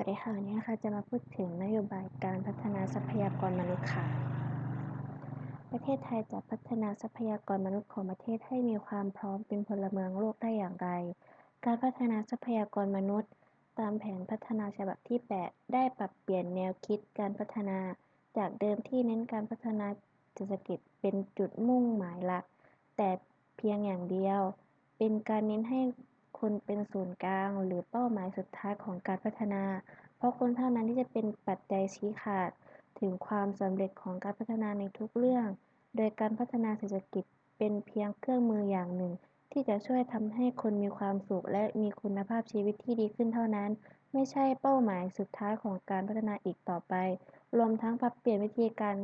วัสดีค่ะวันนี้นะคะจะมาพูดถึงนโยบายการพัฒนาทรัพยากรมนุษย์ค่ะ ประเทศไทยจะพัฒนาทรัพยากรมนุษย์ของประเทศให้มีความพร้อมเป็นพลเมืองโลกได้อย่างไร การพัฒนาทรัพยากรมนุษย์ ตามแผนพัฒนาฉบับที่ 8 ได้ปรับเปลี่ยนแนวคิดการพัฒนา จากเดิมที่เน้นการพัฒนาเศรษฐกิจเป็นจุดมุ่งหมายหลัก แต่เพียงอย่างเดียว เป็นการเน้นให้ คนเป็นศูนย์กลาง หรือเป้าหมายสุดท้ายของการพัฒนา เพราะคนเท่านั้นที่จะเป็นปัจจัยชี้ขาดถึงความสำเร็จของการพัฒนาในทุกเรื่อง โดยการพัฒนาเศรษฐกิจเป็นเพียงเครื่องมืออย่างหนึ่ง ที่จะช่วยทำให้คนมีความสุขและมีคุณภาพชีวิตที่ดีขึ้นเท่านั้น ไม่ใช่เป้าหมายสุดท้ายของการพัฒนาอีกต่อไป รวมทั้งปรับเปลี่ยนวิธีการ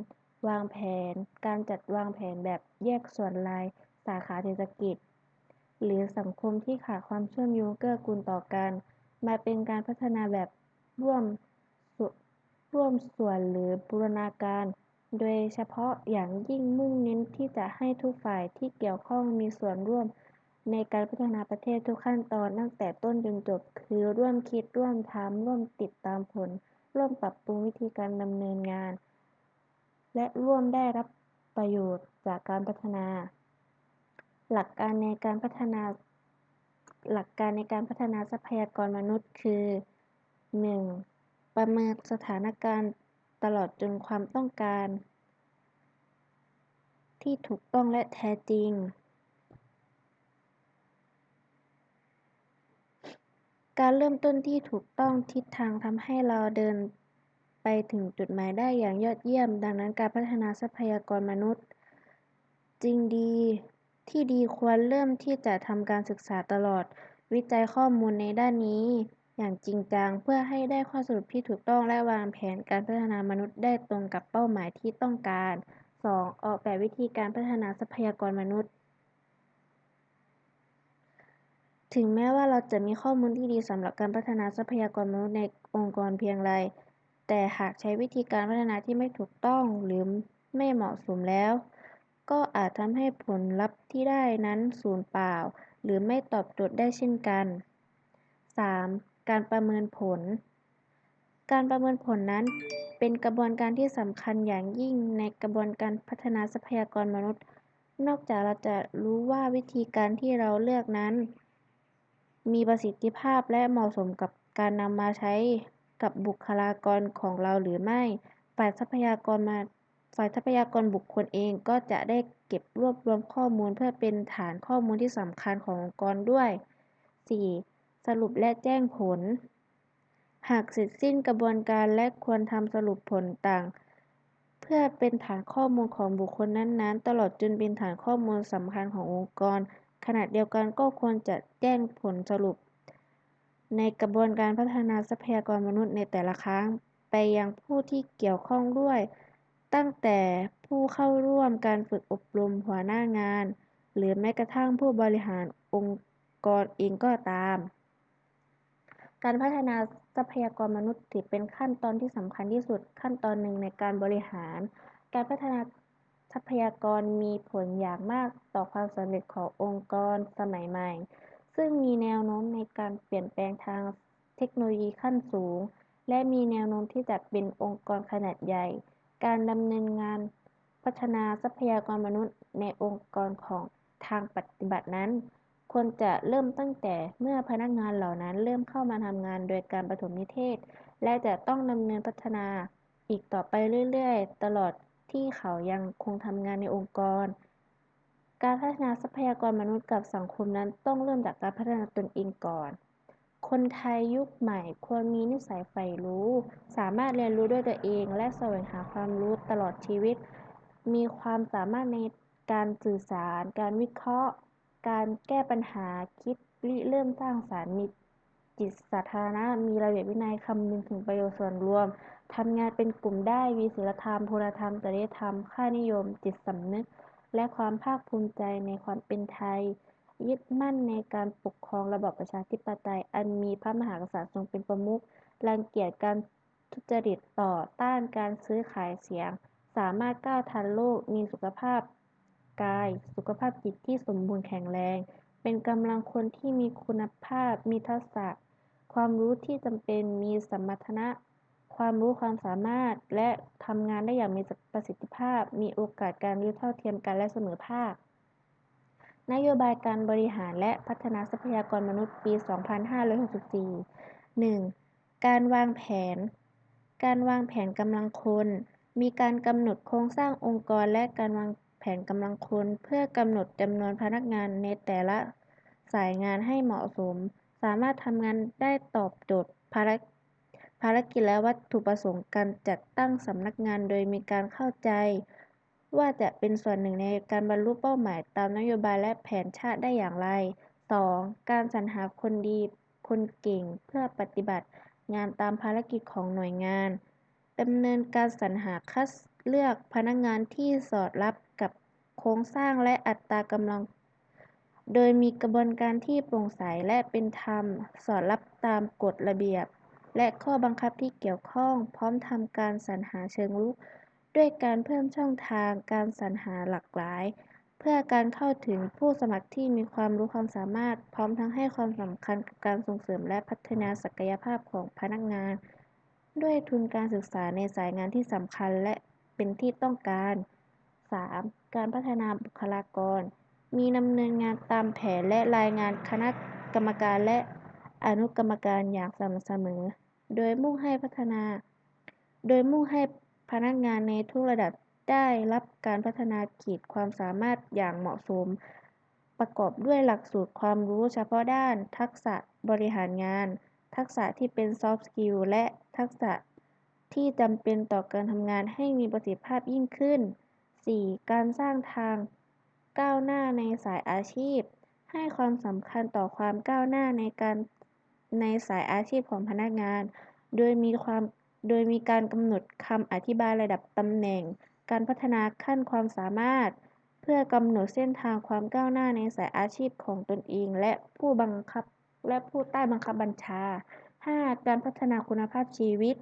วางแผน การจัดวางแผนแบบแยกส่วนราย สาขาเศรษฐกิจ หรือสังคมที่ขาดความเชื่อมโยงเกื้อกูลต่อกัน มาเป็นการพัฒนาแบบร่วมร่วมส่วนหรือบูรณาการ โดยเฉพาะอย่างยิ่งมุ่งเน้นที่จะให้ทุกฝ่ายที่เกี่ยวข้องมีส่วนร่วม ในการพัฒนาประเทศทุกขั้นตอนตั้งแต่ต้นจนจบ คือร่วมคิดร่วมทำร่วมติดตามผล ร่วมปรับปรุงวิธีการดำเนินงาน และร่วมได้รับประโยชน์จากการพัฒนา หลักการในการพัฒนา หลักการในการพัฒนาทรัพยากรมนุษย์ คือ 1. ประเมินสถานการณ์ตลอดจนความต้องการ ที่ถูกต้องและแท้จริง การเริ่มต้นที่ถูกต้องทิศทางทำให้เราเดินไปถึงจุดหมายได้อย่างยอดเยี่ยม ดังนั้นการพัฒนาทรัพยากรมนุษย์จึงดี ที่ดีควรเริ่มที่จะทำการศึกษาตลอด วิจัยข้อมูลในด้านนี้อย่างจริงจัง เพื่อให้ได้ข้อสรุปที่ถูกต้องและวางแผนการพัฒนามนุษย์ได้ตรงกับเป้าหมายที่ต้องการ 2. ออกแบบวิธีการพัฒนาทรัพยากรมนุษย์ ถึงแม้ว่าเราจะมีข้อมูลที่ดีสำหรับการพัฒนาทรัพยากรมนุษย์ในองค์กรเพียงไร แต่หากใช้วิธีการพัฒนาที่ไม่ถูกต้องหรือไม่เหมาะสมแล้ว ก็อาจทำให้ผลลัพธ์ที่ได้นั้นสูญเปล่า หรือไม่ตอบโจทย์ได้เช่นกัน 3. การประเมินผล การประเมินผลนั้น เป็นกระบวนการที่สำคัญอย่างยิ่งในกระบวนการพัฒนาทรัพยากรมนุษย์ นอกจากเราจะรู้ว่าวิธีการที่เราเลือกนั้น มีประสิทธิภาพและเหมาะสมกับการนำมาใช้กับบุคลากรของเราหรือไม่ ฝ่ายทรัพยากรมา ฝ่ายทรัพยากรบุคคลเองก็จะได้เก็บรวบรวมข้อมูลเพื่อเป็นฐานข้อมูลที่สำคัญขององค์กรด้วย 4. สรุปและแจ้งผล หากเสร็จสิ้นกระบวนการและควรทำสรุปผลต่าง เพื่อเป็นฐานข้อมูลของบุคคลนั้นๆ ตลอดจนเป็นฐานข้อมูลสำคัญขององค์กร ขณะเดียวกันก็ควรจะแจ้งผลสรุป ในกระบวนการพัฒนาทรัพยากรมนุษย์ในแต่ละครั้ง ไปยังผู้ที่เกี่ยวข้องด้วย ตั้งแต่ผู้เข้าร่วมการฝึกอบรมหัวหน้างาน หรือแม้กระทั่งผู้บริหารองค์กรเองก็ตาม การพัฒนาทรัพยากรมนุษย์ถือเป็นขั้นตอนที่สำคัญที่สุดขั้นตอนหนึ่งในการบริหาร การพัฒนาทรัพยากรมีผลอย่างมากต่อความสำเร็จขององค์กรสมัยใหม่ ซึ่งมีแนวโน้มในการเปลี่ยนแปลงทางเทคโนโลยีขั้นสูง และมีแนวโน้มที่จะเป็นองค์กรขนาดใหญ่ การดำเนินงานพัฒนาทรัพยากรมนุษย์ในองค์กรของทางปฏิบัตินั้น ควรจะเริ่มตั้งแต่เมื่อพนักงานเหล่านั้นเริ่มเข้ามาทำงานโดยการปฐมนิเทศ และจะต้องดำเนินพัฒนาอีกต่อไปเรื่อยๆ ตลอดที่เขายังคงทำงานในองค์กร การพัฒนาทรัพยากรมนุษย์กับสังคมนั้นต้องเริ่มจากการพัฒนาตนเองก่อน คนไทยยุคใหม่ควรมีนิสัยใฝ่รู้ สามารถเรียนรู้ด้วยตัวเอง และแสวงหาความรู้ตลอดชีวิต มีความสามารถในการสื่อสาร การวิเคราะห์ การแก้ปัญหาคิดริเริ่มสร้างสรรค์มีจิตสาธารณะ มีระเบียบวินัยคำนึงถึงประโยชน์ส่วนรวมทำงานเป็นกลุ่มได้มีศีลธรรมคุณธรรมจริยธรรม ค่านิยม จิตสำนึก และความภาคภูมิใจในความเป็นไทย ยึดมั่นในการปกครองระบอบประชาธิปไตย อันมีพระมหากษัตริย์ทรงเป็นประมุข รังเกียจการทุจริตต่อต้านการซื้อขายเสียง สามารถก้าวทันโลก มีสุขภาพกาย สุขภาพจิตที่สมบูรณ์แข็งแรง เป็นกำลังคนที่มีคุณภาพ มีทักษะ ความรู้ที่จำเป็น มีสมรรถนะ ความรู้ความสามารถ และทำงานได้อย่างมีประสิทธิภาพ มีโอกาสการรู้เท่าเทียมกันและเสมอภาค นโยบายการบริหารและพัฒนาทรัพยากรมนุษย์ ปี 2564 1. การวางแผน การวางแผนกำลังคน มีการกำหนดโครงสร้างองค์กรและการวางแผนกำลังคน เพื่อกำหนดจำนวนพนักงานในแต่ละสายงานให้เหมาะสม สามารถทำงานได้ตอบโจทย์ภารกิจและวัตถุประสงค์การจัดตั้งสำนักงานโดยมีการเข้าใจ ว่าจะเป็นส่วนหนึ่งในการบรรลุเป้าหมายตามนโยบายและแผนชาติได้อย่างไร 2. การสรรหาคนดี คนเก่งเพื่อปฏิบัติงานตามภารกิจของหน่วยงานดำเนินการสรรหาคัดเลือกพนักงานที่สอดรับกับโครงสร้างและอัตรากำลัง โดยมีกระบวนการที่โปร่งใสและเป็นธรรม สอดรับตามกฎระเบียบ และข้อบังคับที่เกี่ยวข้อง พร้อมทำการสรรหาเชิงรุก ด้วยการเพิ่มช่องทางการสรรหาหลากหลาย เพื่อการเข้าถึงผู้สมัครที่มีความรู้ความสามารถ พร้อมทั้งให้ความสำคัญกับการส่งเสริมและพัฒนาศักยภาพของพนักงาน ด้วยทุนการศึกษาในสายงานที่สำคัญและเป็นที่ต้องการ 3. การพัฒนาบุคลากร มีดำเนินงานตามแผนและรายงานคณะกรรมการและอนุกรรมการอย่างสม่ำเสมอ โดยมุ่งให้พัฒนั พนักงานในทุกระดับได้รับการพัฒนาขีดความสามารถอย่างเหมาะสม ประกอบด้วยหลักสูตรความรู้เฉพาะด้าน ทักษะบริหารงาน ทักษะที่เป็นซอฟต์สกิลและทักษะที่จำเป็นต่อการทำงานให้มีประสิทธิภาพยิ่งขึ้น 4. การสร้างทางก้าวหน้าในสายอาชีพ ให้ความสำคัญต่อความก้าวหน้าในการในสายอาชีพของพนักงาน โดยมีความ โดยมีการกำหนดคำอธิบายระดับตำแหน่ง การพัฒนาขั้นความสามารถ เพื่อกำหนดเส้นทางความก้าวหน้าในสายอาชีพของตนเอง และผู้บังคับและผู้ใต้บังคับบัญชา 5. การพัฒนาคุณภาพชีวิต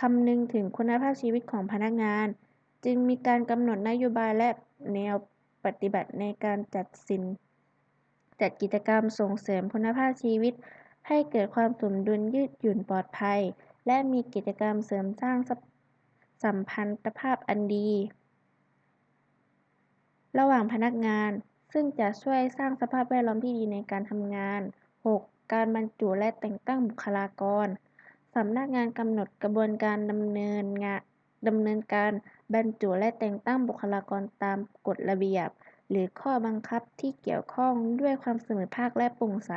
คำนึงถึงคุณภาพชีวิตของพนักงาน จึงมีการกำหนดนโยบายและแนวปฏิบัติในการจัดสิน จัดกิจกรรมส่งเสริมคุณภาพชีวิต ให้เกิดความสมดุลยืดหยุ่นปลอดภัย และมีกิจกรรมเสริมสร้างสัมพันธภาพอันดี ระหว่างพนักงานซึ่งจะช่วยสร้างสภาพแวดล้อมที่ดีในการทำงาน 6. การบรรจุและแต่งตั้งบุคลากรสำนักงานกำหนดกระบวนการดำเนินการบรรจุและแต่งตั้งบุคลากรตามกฎระเบียบ หรือข้อบังคับที่เกี่ยวข้องด้วยความเสมอภาคและโปร่งใส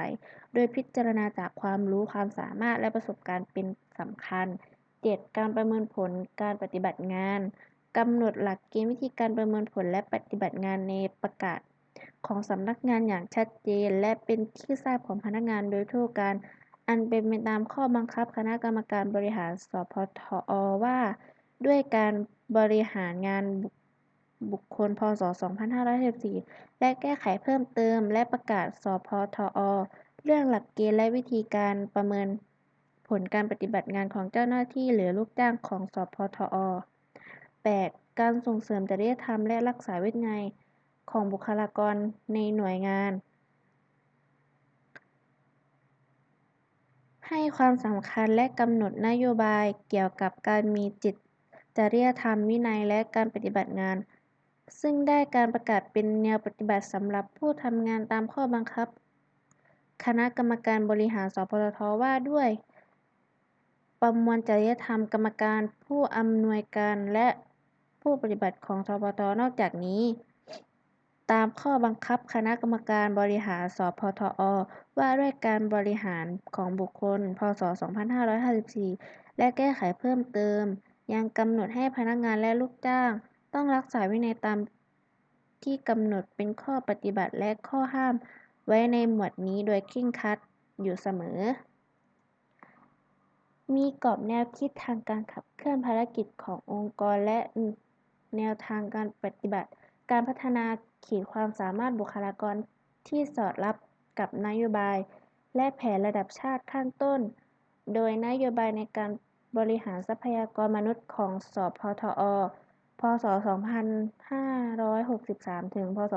โดยพิจารณาจากความรู้ความสามารถและประสบการณ์เป็น สำคัญ 7. การประเมินผลการปฏิบัติงานกำหนดหลักเกณฑ์วิธีการประเมินผลและปฏิบัติงานในประกาศ ของสำนักงานอย่างชัดเจน และเป็นที่ทราบของพนักงานโดยทั่วกัน อันเป็นไปตามข้อบังคับคณะกรรมการบริหารสพทอว่า ด้วยการบริหารงานบุคคลพ.ศ.2554และแก้ไขเพิ่มเติมและประกาศสพทอ เรื่องหลักเกณฑ์และวิธีการประเมิน ผลการปฏิบัติงานของเจ้าหน้าที่หรือลูกจ้างของสพทอ 8. การส่งเสริมจริยธรรมและรักษาวินัยของบุคลากรในหน่วยงาน ให้ความสำคัญและกำหนดนโยบายเกี่ยวกับการมีจริยธรรมวินัยและการปฏิบัติงาน ซึ่งได้การประกาศเป็นแนวปฏิบัติสำหรับผู้ทำงานตามข้อบังคับ คณะกรรมการบริหารสพทว่าด้วย ประมวลจริยธรรมกรรมการ ผู้อำนวยการ และผู้ปฏิบัติของสพทนอกจากนี้ ตามข้อบังคับคณะกรรมการบริหาร สพทว่าด้วยการบริหารของบุคคล พ.ศ.2554 และแก้ไขเพิ่มเติม ยังกำหนดให้พนักงานและลูกจ้าง ต้องรักษาวินัยตามที่กำหนดเป็นข้อปฏิบัติและข้อห้ามไว้ในหมวดนี้โดยเคร่งครัดอยู่เสมอ มีกรอบแนวคิดทางการขับเคลื่อนภารกิจขององค์กร และแนวทางการปฏิบัติ การพัฒนาขีดความสามารถบุคลากรที่สอดรับกับนโยบาย และแผนระดับชาติข้างต้น โดยนโยบายในการบริหารทรัพยากรมนุษย์ของสอพทอ พ.ศ.2563 ถึง พ.ศ.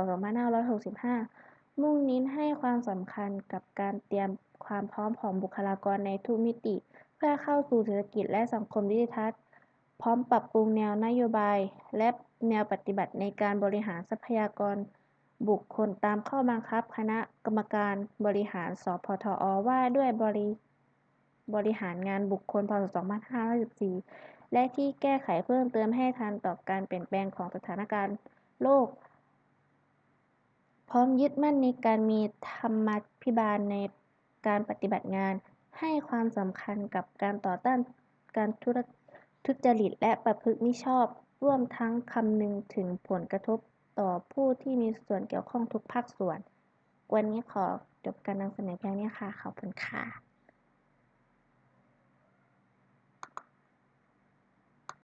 2565 มุ่งเน้นให้ความสำคัญกับการเตรียมความพร้อมของบุคลากรในทุกมิติ เพื่อเข้าสู่เศรษฐกิจและสังคมดิจิทัล พร้อมปรับปรุงแนวนโยบาย และแนวปฏิบัติในการบริหารทรัพยากรบุคคลตามข้อบังคับคณะกรรมการบริหาร สพทอ ว่าด้วยบริหารงานบุคคลพ.ศ.2554 และที่แก้ไขเพิ่มเติมให้ทันต่อการเปลี่ยนแปลงของสถานการณ์โลก พร้อมยึดมั่นในการมีธรรมาภิบาลในการปฏิบัติงาน ให้ความสำคัญกับการต่อต้านการทุจริตและประพฤติมิชอบรวมทั้งคำนึงถึงผลกระทบต่อผู้ที่มีส่วนเกี่ยวข้องทุกภาคส่วน วันนี้ขอจบการนำเสนอเพียงนี้ค่ะ ขอบคุณค่ะ